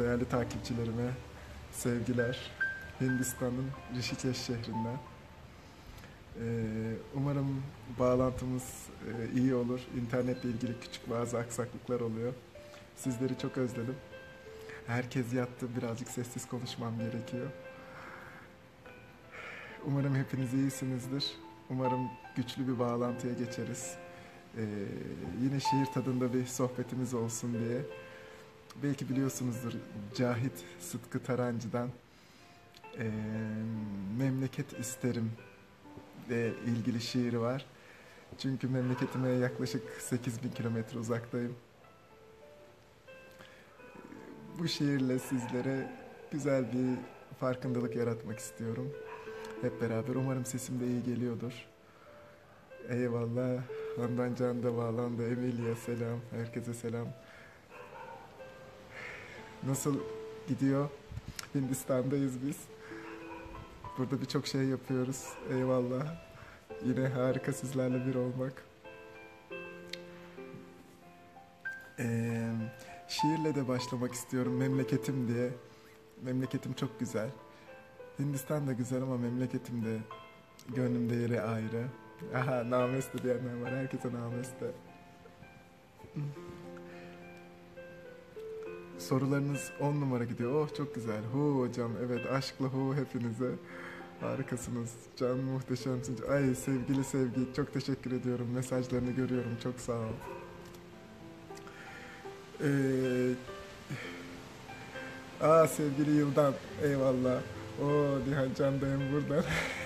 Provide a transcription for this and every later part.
değerli takipçilerime sevgiler. Hindistan'ın Rishikesh şehrinden. Ee, umarım bağlantımız e, iyi olur. İnternetle ilgili küçük bazı aksaklıklar oluyor. Sizleri çok özledim. Herkes yattı. Birazcık sessiz konuşmam gerekiyor. Umarım hepiniz iyisinizdir. Umarım güçlü bir bağlantıya geçeriz. Ee, yine şiir tadında bir sohbetimiz olsun diye. Belki biliyorsunuzdur Cahit Sıtkı Tarancı'dan e, Memleket İsterim ile ilgili şiiri var. Çünkü memleketime yaklaşık 8000 kilometre uzaktayım. Bu şiirle sizlere güzel bir farkındalık yaratmak istiyorum. Hep beraber umarım sesim de iyi geliyordur. Eyvallah. Handan Can da bağlandı. Emilia selam. Herkese selam. Nasıl gidiyor? Hindistan'dayız biz. Burada birçok şey yapıyoruz. Eyvallah. Yine harika sizlerle bir olmak. Ee, şiirle de başlamak istiyorum. Memleketim diye. Memleketim çok güzel. Hindistan da güzel ama memleketim de gönlümde yeri ayrı. Aha nameste diyenler var. Herkese nameste. Sorularınız 10 numara gidiyor. Oh çok güzel. Hu hocam evet aşkla hu hepinize. Harikasınız. Can muhteşemsin. Ay sevgili sevgi çok teşekkür ediyorum. Mesajlarını görüyorum. Çok sağ ol. Ee, aa sevgili Yıldan. Eyvallah. O Nihan Can dayım buradan.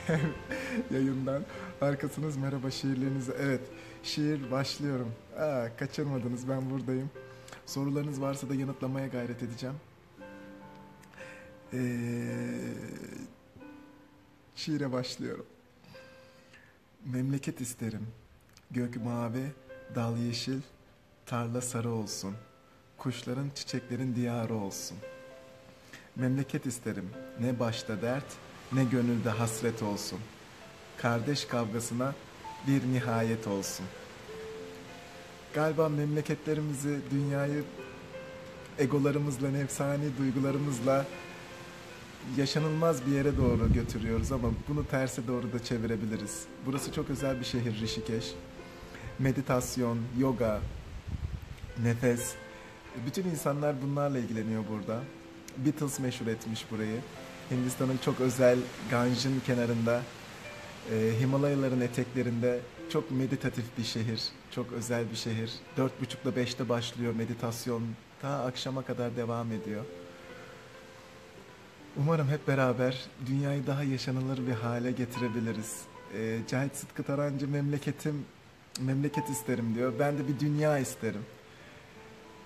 Yayından. Harikasınız. Merhaba şiirlerinizi. Evet. Şiir başlıyorum. Aa, kaçırmadınız. Ben buradayım. Sorularınız varsa da yanıtlamaya gayret edeceğim. Ee, şiire başlıyorum. Memleket isterim. Gök mavi, dal yeşil, tarla sarı olsun. Kuşların, çiçeklerin diyarı olsun. Memleket isterim. Ne başta dert, ne gönülde hasret olsun. Kardeş kavgasına bir nihayet olsun.'' Galiba memleketlerimizi, dünyayı egolarımızla, nefsani duygularımızla yaşanılmaz bir yere doğru götürüyoruz ama bunu terse doğru da çevirebiliriz. Burası çok özel bir şehir Rishikesh. Meditasyon, yoga, nefes, bütün insanlar bunlarla ilgileniyor burada. Beatles meşhur etmiş burayı. Hindistan'ın çok özel Ganj'ın kenarında, e, Himalayaların eteklerinde çok meditatif bir şehir. Çok özel bir şehir. Dört buçukla beşte başlıyor meditasyon. Ta akşama kadar devam ediyor. Umarım hep beraber dünyayı daha yaşanılır bir hale getirebiliriz. E, Cahit Sıtkı Tarancı memleketim, memleket isterim diyor. Ben de bir dünya isterim.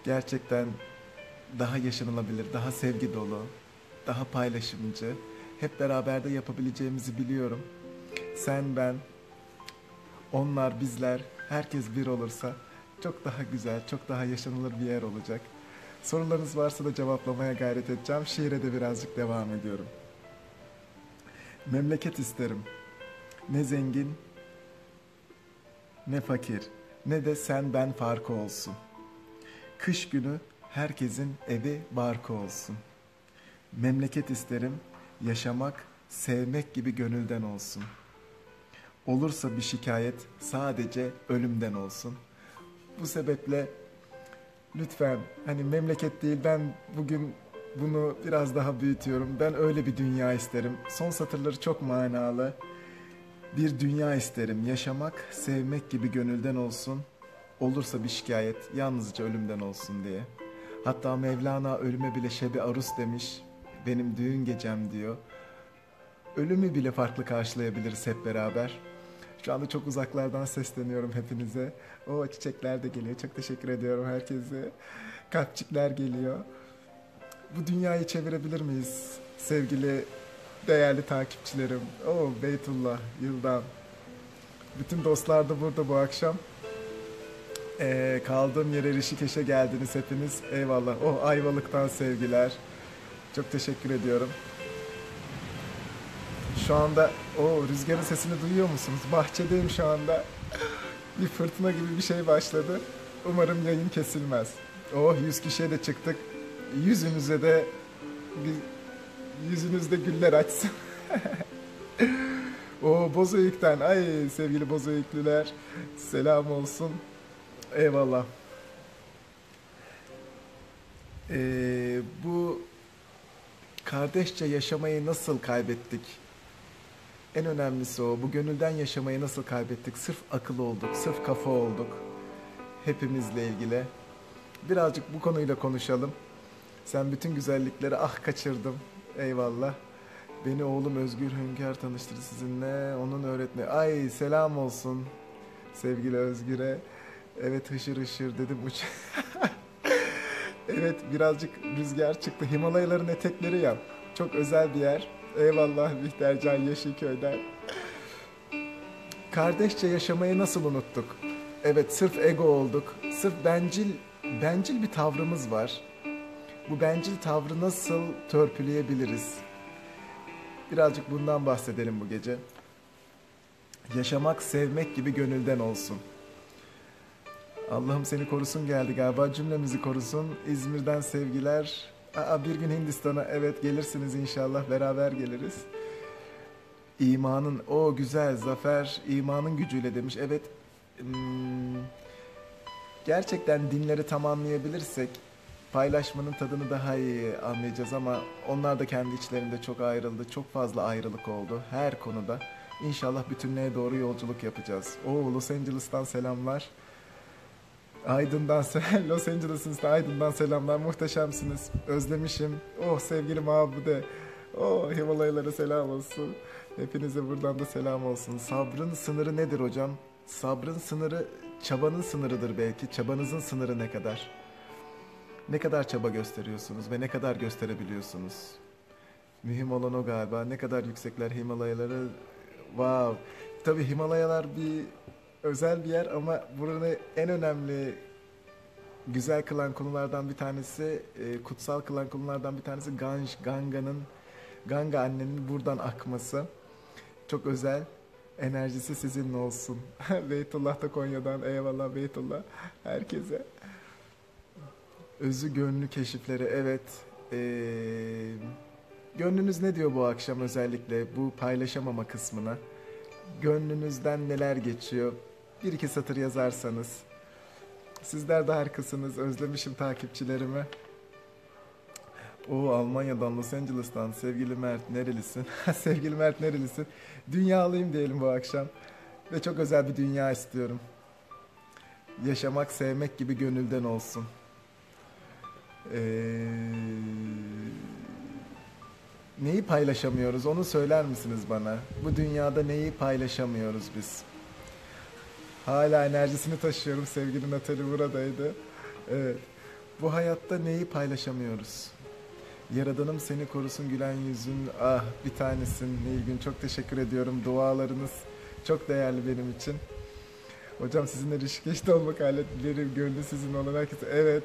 Gerçekten daha yaşanılabilir, daha sevgi dolu, daha paylaşımcı. Hep beraber de yapabileceğimizi biliyorum. Sen, ben, onlar, bizler, herkes bir olursa çok daha güzel, çok daha yaşanılır bir yer olacak. Sorularınız varsa da cevaplamaya gayret edeceğim. Şiire de birazcık devam ediyorum. Memleket isterim. Ne zengin, ne fakir, ne de sen ben farkı olsun. Kış günü herkesin evi barkı olsun. Memleket isterim, yaşamak, sevmek gibi gönülden olsun.'' Olursa bir şikayet sadece ölümden olsun. Bu sebeple lütfen hani memleket değil ben bugün bunu biraz daha büyütüyorum. Ben öyle bir dünya isterim. Son satırları çok manalı. Bir dünya isterim. Yaşamak, sevmek gibi gönülden olsun. Olursa bir şikayet yalnızca ölümden olsun diye. Hatta Mevlana ölüme bile şebi arus demiş. Benim düğün gecem diyor. Ölümü bile farklı karşılayabiliriz hep beraber. Şu anda çok uzaklardan sesleniyorum hepinize. O çiçekler de geliyor. Çok teşekkür ediyorum herkese. Kalpçikler geliyor. Bu dünyayı çevirebilir miyiz sevgili değerli takipçilerim? O Beytullah, Yıldan. Bütün dostlar da burada bu akşam. Ee, kaldığım yere Rişikeş'e geldiniz hepiniz. Eyvallah. Oh Ayvalık'tan sevgiler. Çok teşekkür ediyorum. Şu anda o rüzgarın sesini duyuyor musunuz? Bahçedeyim şu anda. bir fırtına gibi bir şey başladı. Umarım yayın kesilmez. Oh 100 kişiye de çıktık. yüzünüze de yüzünüzde güller açsın. o Bozuyuk'tan ay sevgili Bozuyuklüler selam olsun. Eyvallah. Ee, bu kardeşçe yaşamayı nasıl kaybettik? En önemlisi o. Bu gönülden yaşamayı nasıl kaybettik? Sırf akıl olduk, sırf kafa olduk. Hepimizle ilgili. Birazcık bu konuyla konuşalım. Sen bütün güzellikleri ah kaçırdım. Eyvallah. Beni oğlum Özgür Hünkar tanıştırdı sizinle. Onun öğretme. Ay selam olsun sevgili Özgür'e. Evet hışır hışır dedim uç. evet birazcık rüzgar çıktı. Himalayaların etekleri ya. Çok özel bir yer. Eyvallah Bihtercan Yeşilköy'den. Kardeşçe yaşamayı nasıl unuttuk? Evet sırf ego olduk. Sırf bencil bencil bir tavrımız var. Bu bencil tavrı nasıl törpüleyebiliriz? Birazcık bundan bahsedelim bu gece. Yaşamak, sevmek gibi gönülden olsun. Allah'ım seni korusun geldi galiba. Cümlemizi korusun. İzmir'den sevgiler. Aa, bir gün Hindistan'a evet gelirsiniz inşallah. Beraber geliriz. İmanın o güzel zafer imanın gücüyle demiş. Evet. Hmm, gerçekten dinleri tamamlayabilirsek paylaşmanın tadını daha iyi anlayacağız ama onlar da kendi içlerinde çok ayrıldı. Çok fazla ayrılık oldu her konuda. İnşallah bütünlüğe doğru yolculuk yapacağız. Oo Los Angeles'tan selamlar. Aydın'dan Los Angeles'ın Aydın'dan selamlar. Muhteşemsiniz. Özlemişim. Oh sevgili Mabude. Oh Himalayalara selam olsun. Hepinize buradan da selam olsun. Sabrın sınırı nedir hocam? Sabrın sınırı çabanın sınırıdır belki. Çabanızın sınırı ne kadar? Ne kadar çaba gösteriyorsunuz ve ne kadar gösterebiliyorsunuz? Mühim olan o galiba. Ne kadar yüksekler Himalayaları. Wow. Tabii Himalayalar bir özel bir yer ama buranın en önemli güzel kılan konulardan bir tanesi, e, kutsal kılan konulardan bir tanesi Ganj, Ganga'nın, Ganga annenin buradan akması. Çok özel. Enerjisi sizinle olsun. Beytullah da Konya'dan eyvallah Beytullah herkese. Özü gönlü keşifleri evet. Ee, gönlünüz ne diyor bu akşam özellikle bu paylaşamama kısmına? Gönlünüzden neler geçiyor? Bir iki satır yazarsanız. Sizler de harikasınız. Özlemişim takipçilerimi. O Almanya'dan Los Angeles'tan sevgili Mert nerelisin? sevgili Mert nerelisin? Dünyalıyım diyelim bu akşam. Ve çok özel bir dünya istiyorum. Yaşamak, sevmek gibi gönülden olsun. Ee, neyi paylaşamıyoruz onu söyler misiniz bana? Bu dünyada neyi paylaşamıyoruz biz? Hala enerjisini taşıyorum. Sevgili Natali buradaydı. Evet. Bu hayatta neyi paylaşamıyoruz? Yaradanım seni korusun gülen yüzün. Ah bir tanesin Nilgün. Çok teşekkür ediyorum. Dualarınız çok değerli benim için. Hocam sizinle Rişikeş'te olmak aletleri gönlü sizin olan herkese. Evet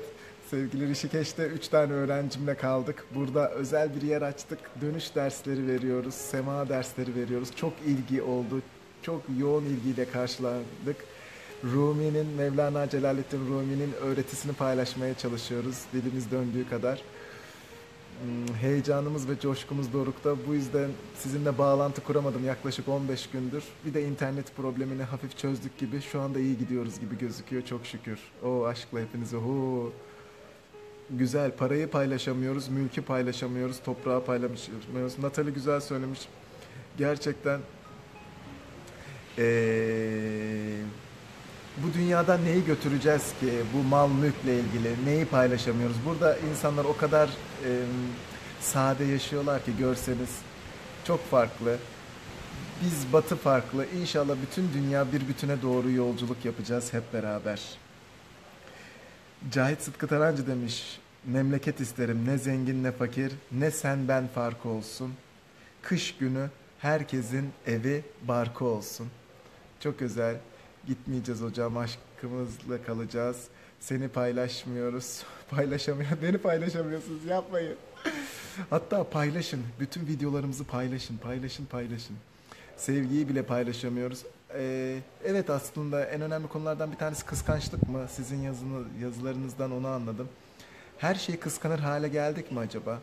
sevgili Rişikeş'te 3 tane öğrencimle kaldık. Burada özel bir yer açtık. Dönüş dersleri veriyoruz. Sema dersleri veriyoruz. Çok ilgi oldu. Çok yoğun ilgiyle karşıladık. Rumi'nin, Mevlana Celaleddin Rumi'nin öğretisini paylaşmaya çalışıyoruz dilimiz döndüğü kadar. Hmm, heyecanımız ve coşkumuz dorukta. Bu yüzden sizinle bağlantı kuramadım yaklaşık 15 gündür. Bir de internet problemini hafif çözdük gibi. Şu anda iyi gidiyoruz gibi gözüküyor çok şükür. O aşkla hepinize hu. Güzel parayı paylaşamıyoruz, mülkü paylaşamıyoruz, toprağı paylaşamıyoruz. Natali güzel söylemiş. Gerçekten ee, bu dünyada neyi götüreceğiz ki bu mal mülkle ilgili neyi paylaşamıyoruz? Burada insanlar o kadar e, sade yaşıyorlar ki görseniz çok farklı. Biz batı farklı. İnşallah bütün dünya bir bütüne doğru yolculuk yapacağız hep beraber. Cahit Sıtkı Tarancı demiş. Memleket isterim ne zengin ne fakir ne sen ben farkı olsun. Kış günü herkesin evi barkı olsun. Çok özel. Gitmeyeceğiz hocam aşkımızla kalacağız. Seni paylaşmıyoruz. Paylaşamıyor. Beni paylaşamıyorsunuz yapmayın. Hatta paylaşın. Bütün videolarımızı paylaşın. Paylaşın paylaşın. Sevgiyi bile paylaşamıyoruz. Ee, evet aslında en önemli konulardan bir tanesi kıskançlık mı? Sizin yazını, yazılarınızdan onu anladım. Her şeyi kıskanır hale geldik mi acaba?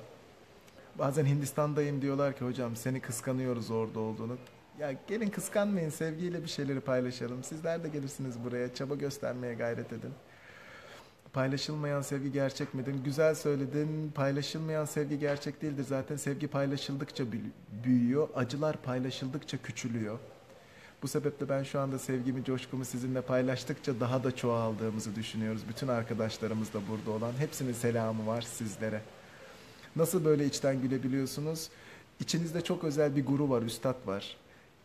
Bazen Hindistan'dayım diyorlar ki hocam seni kıskanıyoruz orada olduğunu. Ya gelin kıskanmayın sevgiyle bir şeyleri paylaşalım. Sizler de gelirsiniz buraya çaba göstermeye gayret edin. Paylaşılmayan sevgi gerçek midir? Güzel söyledin. Paylaşılmayan sevgi gerçek değildir. Zaten sevgi paylaşıldıkça büyüyor. Acılar paylaşıldıkça küçülüyor. Bu sebeple ben şu anda sevgimi, coşkumu sizinle paylaştıkça daha da çoğaldığımızı düşünüyoruz. Bütün arkadaşlarımız da burada olan. Hepsinin selamı var sizlere. Nasıl böyle içten gülebiliyorsunuz? İçinizde çok özel bir guru var, üstad var.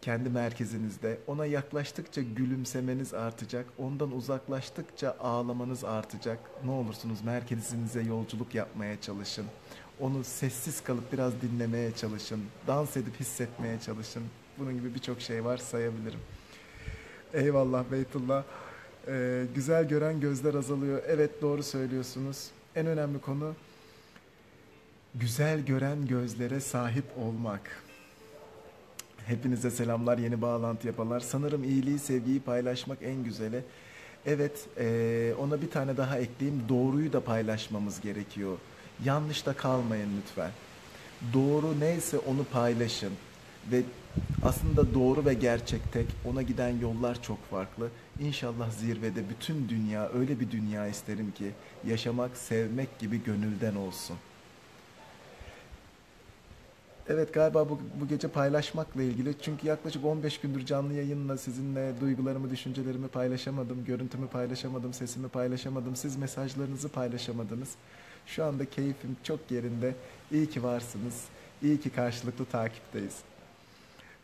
Kendi merkezinizde. Ona yaklaştıkça gülümsemeniz artacak. Ondan uzaklaştıkça ağlamanız artacak. Ne olursunuz merkezinize yolculuk yapmaya çalışın. Onu sessiz kalıp biraz dinlemeye çalışın. Dans edip hissetmeye çalışın. Bunun gibi birçok şey var sayabilirim. Eyvallah Beytullah. Ee, güzel gören gözler azalıyor. Evet doğru söylüyorsunuz. En önemli konu güzel gören gözlere sahip olmak. Hepinize selamlar, yeni bağlantı yapalar. Sanırım iyiliği, sevgiyi paylaşmak en güzeli. Evet, e, ona bir tane daha ekleyeyim. Doğruyu da paylaşmamız gerekiyor. Yanlış da kalmayın lütfen. Doğru neyse onu paylaşın. Ve aslında doğru ve gerçek tek. Ona giden yollar çok farklı. İnşallah zirvede bütün dünya öyle bir dünya isterim ki yaşamak, sevmek gibi gönülden olsun. Evet galiba bu, bu gece paylaşmakla ilgili. Çünkü yaklaşık 15 gündür canlı yayınla sizinle duygularımı, düşüncelerimi paylaşamadım. Görüntümü paylaşamadım, sesimi paylaşamadım. Siz mesajlarınızı paylaşamadınız. Şu anda keyfim çok yerinde. İyi ki varsınız. İyi ki karşılıklı takipteyiz.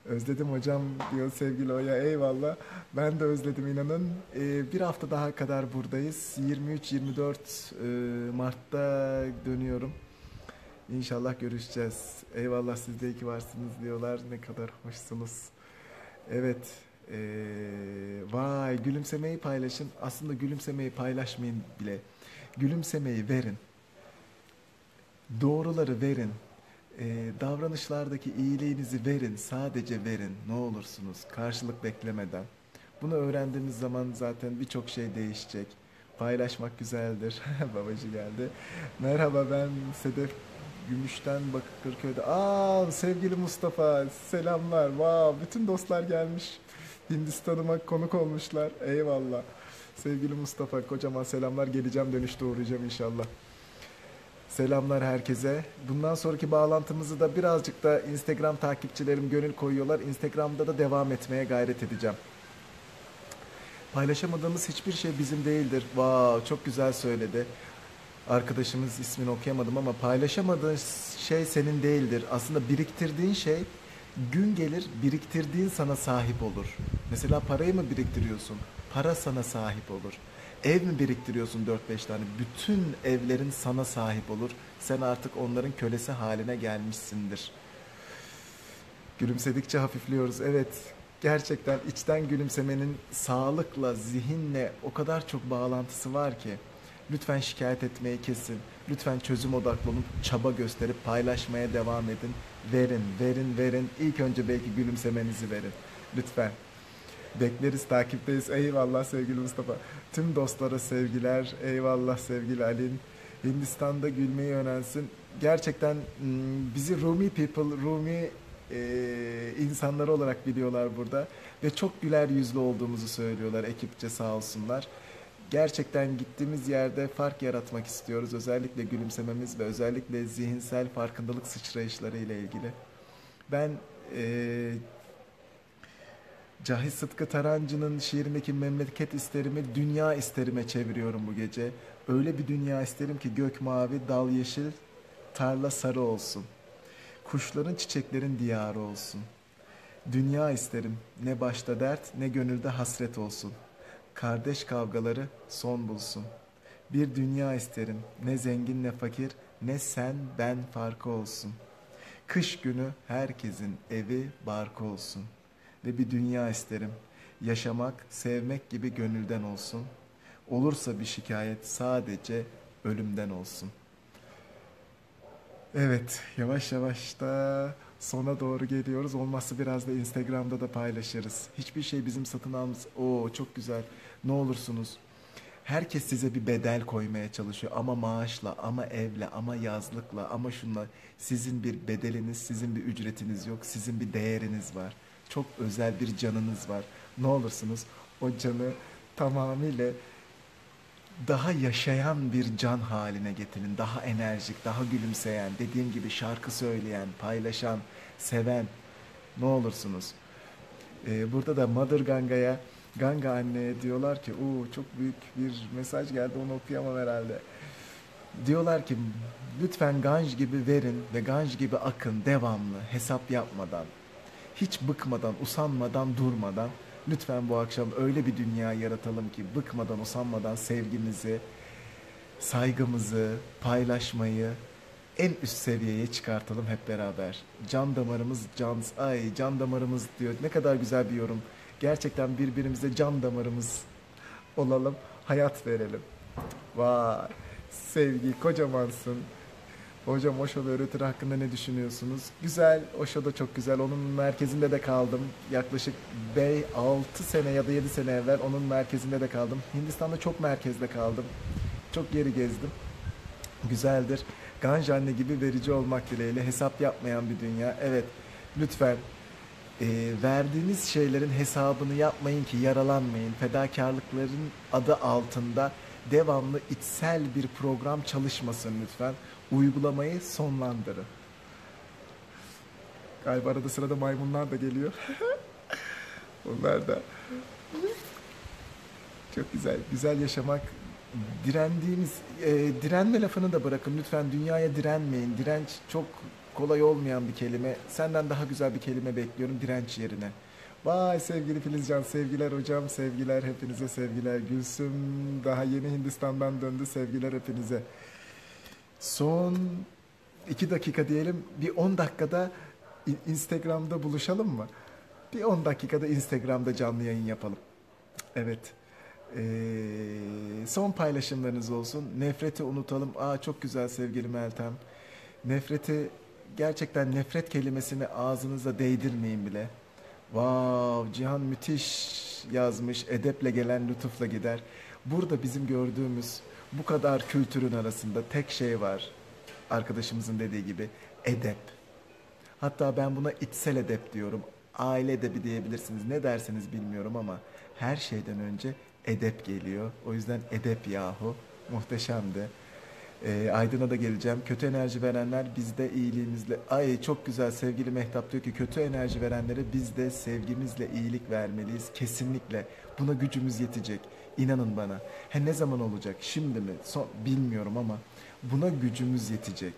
Özledim hocam diyor sevgili Oya eyvallah. Ben de özledim inanın. Ee, bir hafta daha kadar buradayız. 23-24 e, Mart'ta dönüyorum. İnşallah görüşeceğiz. Eyvallah siz de ki varsınız diyorlar. Ne kadar hoşsunuz. Evet. Ee, vay gülümsemeyi paylaşın. Aslında gülümsemeyi paylaşmayın bile. Gülümsemeyi verin. Doğruları verin e, davranışlardaki iyiliğinizi verin, sadece verin ne olursunuz karşılık beklemeden. Bunu öğrendiğimiz zaman zaten birçok şey değişecek. Paylaşmak güzeldir. Babacı geldi. Merhaba ben Sedef Gümüş'ten Bakırköy'de. Aa sevgili Mustafa selamlar. Wow, bütün dostlar gelmiş. Hindistan'ıma konuk olmuşlar. Eyvallah. Sevgili Mustafa kocaman selamlar. Geleceğim dönüşte uğrayacağım inşallah. Selamlar herkese. Bundan sonraki bağlantımızı da birazcık da Instagram takipçilerim gönül koyuyorlar. Instagram'da da devam etmeye gayret edeceğim. Paylaşamadığımız hiçbir şey bizim değildir. Wow, çok güzel söyledi. Arkadaşımız ismini okuyamadım ama paylaşamadığın şey senin değildir. Aslında biriktirdiğin şey gün gelir biriktirdiğin sana sahip olur. Mesela parayı mı biriktiriyorsun? Para sana sahip olur. Ev mi biriktiriyorsun 4-5 tane? Bütün evlerin sana sahip olur. Sen artık onların kölesi haline gelmişsindir. Gülümsedikçe hafifliyoruz. Evet, gerçekten içten gülümsemenin sağlıkla, zihinle o kadar çok bağlantısı var ki. Lütfen şikayet etmeyi kesin. Lütfen çözüm odaklı olup çaba gösterip paylaşmaya devam edin. Verin, verin, verin. İlk önce belki gülümsemenizi verin. Lütfen. Bekleriz, takipteyiz. Eyvallah sevgili Mustafa. Tüm dostlara sevgiler. Eyvallah sevgili Alin. Hindistan'da gülmeyi öğrensin. Gerçekten hmm, bizi Rumi people, Rumi e, insanları olarak biliyorlar burada. Ve çok güler yüzlü olduğumuzu söylüyorlar ekipçe sağ olsunlar. Gerçekten gittiğimiz yerde fark yaratmak istiyoruz. Özellikle gülümsememiz ve özellikle zihinsel farkındalık sıçrayışları ile ilgili. Ben e, Cahit Sıtkı Tarancı'nın şiirindeki memleket isterimi dünya isterime çeviriyorum bu gece. Öyle bir dünya isterim ki gök mavi, dal yeşil, tarla sarı olsun. Kuşların çiçeklerin diyarı olsun. Dünya isterim ne başta dert ne gönülde hasret olsun. Kardeş kavgaları son bulsun. Bir dünya isterim ne zengin ne fakir ne sen ben farkı olsun. Kış günü herkesin evi barkı olsun.'' ve bir dünya isterim. Yaşamak, sevmek gibi gönülden olsun. Olursa bir şikayet sadece ölümden olsun. Evet, yavaş yavaş da sona doğru geliyoruz. Olmazsa biraz da Instagram'da da paylaşırız. Hiçbir şey bizim satın almamız... Oo çok güzel. Ne olursunuz. Herkes size bir bedel koymaya çalışıyor ama maaşla, ama evle, ama yazlıkla, ama şunla. Sizin bir bedeliniz, sizin bir ücretiniz yok, sizin bir değeriniz var. Çok özel bir canınız var. Ne olursunuz o canı tamamıyla daha yaşayan bir can haline getirin. Daha enerjik, daha gülümseyen, dediğim gibi şarkı söyleyen, paylaşan, seven. Ne olursunuz. Ee, burada da Mother Ganga'ya, Ganga anneye diyorlar ki, o çok büyük bir mesaj geldi onu okuyamam herhalde. Diyorlar ki lütfen Ganj gibi verin ve Ganj gibi akın devamlı hesap yapmadan, hiç bıkmadan, usanmadan, durmadan Lütfen bu akşam öyle bir dünya yaratalım ki bıkmadan, usanmadan sevgimizi, saygımızı, paylaşmayı en üst seviyeye çıkartalım hep beraber. Can damarımız can, ay can damarımız diyor. Ne kadar güzel bir yorum. Gerçekten birbirimize can damarımız olalım, hayat verelim. Vay, sevgi kocamansın. Hocam Osho ve öğretiri hakkında ne düşünüyorsunuz? Güzel, Osho da çok güzel. Onun merkezinde de kaldım. Yaklaşık 5, 6 sene ya da 7 sene evvel onun merkezinde de kaldım. Hindistan'da çok merkezde kaldım. Çok yeri gezdim. Güzeldir. Ganj anne gibi verici olmak dileğiyle hesap yapmayan bir dünya. Evet, lütfen e, verdiğiniz şeylerin hesabını yapmayın ki yaralanmayın. Fedakarlıkların adı altında devamlı içsel bir program çalışmasın lütfen uygulamayı sonlandırın. Galiba arada sırada maymunlar da geliyor. Onlar da çok güzel. Güzel yaşamak direndiğimiz e, direnme lafını da bırakın lütfen dünyaya direnmeyin. Direnç çok kolay olmayan bir kelime. Senden daha güzel bir kelime bekliyorum direnç yerine. Vay sevgili Filizcan, sevgiler hocam, sevgiler hepinize sevgiler. Gülsüm daha yeni Hindistan'dan döndü, sevgiler hepinize. Son iki dakika diyelim. Bir 10 dakikada Instagram'da buluşalım mı? Bir 10 dakikada Instagram'da canlı yayın yapalım. Evet. Ee, son paylaşımlarınız olsun. Nefreti unutalım. Aa çok güzel sevgili Meltem. Nefreti gerçekten nefret kelimesini ağzınıza değdirmeyin bile. Wow, Cihan müthiş yazmış. Edeple gelen lütufla gider. Burada bizim gördüğümüz bu kadar kültürün arasında tek şey var. Arkadaşımızın dediği gibi edep. Hatta ben buna içsel edep diyorum. Aile edebi diyebilirsiniz. Ne derseniz bilmiyorum ama her şeyden önce edep geliyor. O yüzden edep yahu muhteşemdi. E, Aydın'a da geleceğim. Kötü enerji verenler bizde iyiliğimizle... Ay çok güzel sevgili Mehtap diyor ki kötü enerji verenlere biz de sevgimizle iyilik vermeliyiz. Kesinlikle buna gücümüz yetecek. İnanın bana. He ne zaman olacak? Şimdi mi? Son, bilmiyorum ama buna gücümüz yetecek.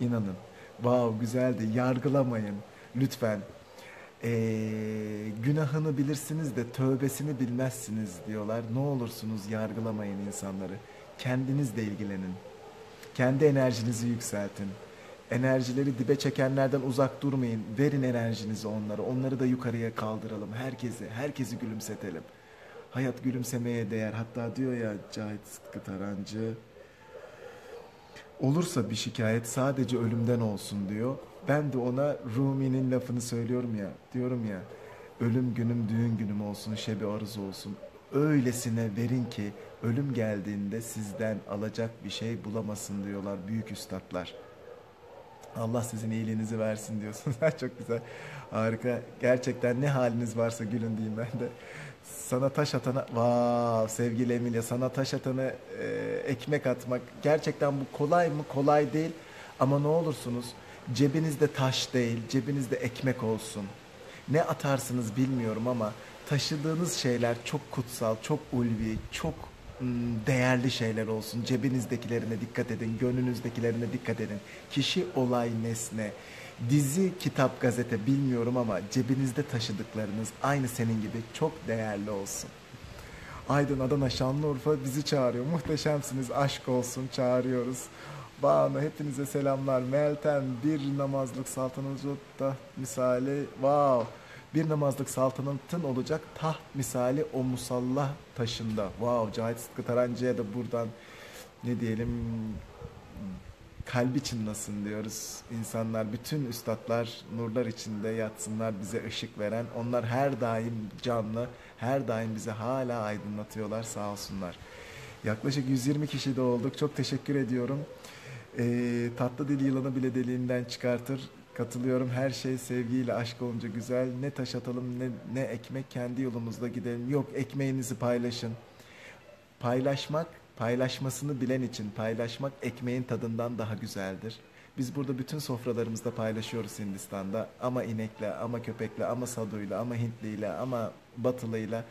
İnanın. Wow güzeldi. Yargılamayın. Lütfen. Ee, günahını bilirsiniz de tövbesini bilmezsiniz diyorlar. Ne olursunuz yargılamayın insanları. Kendinizle ilgilenin. Kendi enerjinizi yükseltin. Enerjileri dibe çekenlerden uzak durmayın. Verin enerjinizi onlara. Onları da yukarıya kaldıralım. Herkesi, herkesi gülümsetelim. Hayat gülümsemeye değer. Hatta diyor ya Cahit Sıtkı Tarancı. Olursa bir şikayet sadece ölümden olsun diyor. Ben de ona Rumi'nin lafını söylüyorum ya. Diyorum ya. Ölüm günüm düğün günüm olsun, şebi arız olsun. Öylesine verin ki ölüm geldiğinde sizden alacak bir şey bulamasın diyorlar büyük üstadlar. Allah sizin iyiliğinizi versin diyorsunuz. Çok güzel. Harika. Gerçekten ne haliniz varsa gülün diyeyim ben de. Sana taş atana, vav sevgili Emilia sana taş atana e, ekmek atmak. Gerçekten bu kolay mı? Kolay değil. Ama ne olursunuz cebinizde taş değil, cebinizde ekmek olsun. Ne atarsınız bilmiyorum ama taşıdığınız şeyler çok kutsal, çok ulvi, çok değerli şeyler olsun. Cebinizdekilerine dikkat edin, gönlünüzdekilerine dikkat edin. Kişi, olay, nesne, dizi, kitap, gazete bilmiyorum ama cebinizde taşıdıklarınız aynı senin gibi çok değerli olsun. Aydın, Adana, Şanlıurfa bizi çağırıyor. Muhteşemsiniz, aşk olsun çağırıyoruz. Banu hepinize selamlar. Meltem bir namazlık saltanatı misali. Wow bir namazlık saltanatın olacak taht misali o musallah taşında. Wow Cahit Sıtkı Tarancı'ya da buradan ne diyelim kalbi çınlasın diyoruz. İnsanlar, bütün üstadlar nurlar içinde yatsınlar bize ışık veren. Onlar her daim canlı, her daim bize hala aydınlatıyorlar sağ olsunlar. Yaklaşık 120 kişi de olduk. Çok teşekkür ediyorum. Ee, tatlı dil yılanı bile deliğinden çıkartır. Katılıyorum. Her şey sevgiyle, aşk olunca güzel. Ne taş atalım ne, ne ekmek kendi yolumuzda gidelim. Yok ekmeğinizi paylaşın. Paylaşmak, paylaşmasını bilen için paylaşmak ekmeğin tadından daha güzeldir. Biz burada bütün sofralarımızda paylaşıyoruz Hindistan'da. Ama inekle, ama köpekle, ama saduyla, ama Hintliyle, ama batılıyla.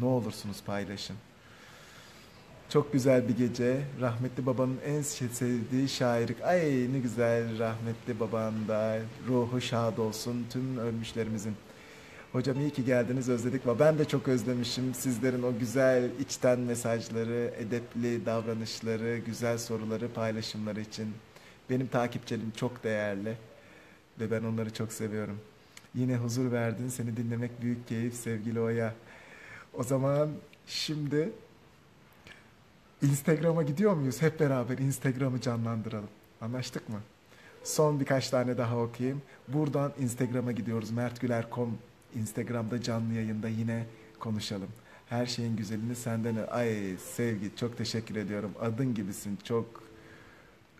Ne olursunuz paylaşın. Çok güzel bir gece. Rahmetli babanın en sevdiği şairlik. Ay ne güzel rahmetli baban da ruhu şad olsun tüm ölmüşlerimizin. Hocam iyi ki geldiniz özledik. Ben de çok özlemişim sizlerin o güzel içten mesajları, edepli davranışları, güzel soruları, paylaşımları için. Benim takipçilerim çok değerli ve ben onları çok seviyorum. Yine huzur verdin, seni dinlemek büyük keyif sevgili Oya. O zaman şimdi Instagram'a gidiyor muyuz? Hep beraber Instagram'ı canlandıralım. Anlaştık mı? Son birkaç tane daha okuyayım. Buradan Instagram'a gidiyoruz. mertgüler.com Instagram'da canlı yayında yine konuşalım. Her şeyin güzelini senden... Ay sevgi çok teşekkür ediyorum. Adın gibisin. Çok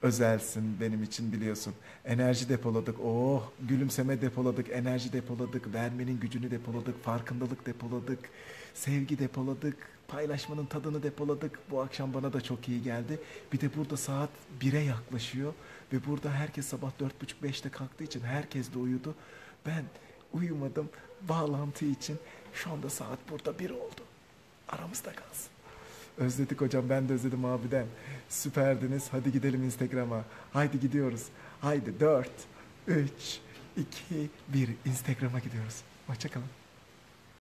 özelsin benim için biliyorsun. Enerji depoladık. Oh gülümseme depoladık. Enerji depoladık. Vermenin gücünü depoladık. Farkındalık depoladık. Sevgi depoladık. Paylaşmanın tadını depoladık. Bu akşam bana da çok iyi geldi. Bir de burada saat 1'e yaklaşıyor. Ve burada herkes sabah 4.30-5'te kalktığı için herkes de uyudu. Ben uyumadım. Bağlantı için şu anda saat burada 1 oldu. Aramızda kalsın. Özledik hocam ben de özledim abiden. Süperdiniz. Hadi gidelim Instagram'a. Haydi gidiyoruz. Haydi 4, 3, 2, 1 Instagram'a gidiyoruz. Hoşçakalın.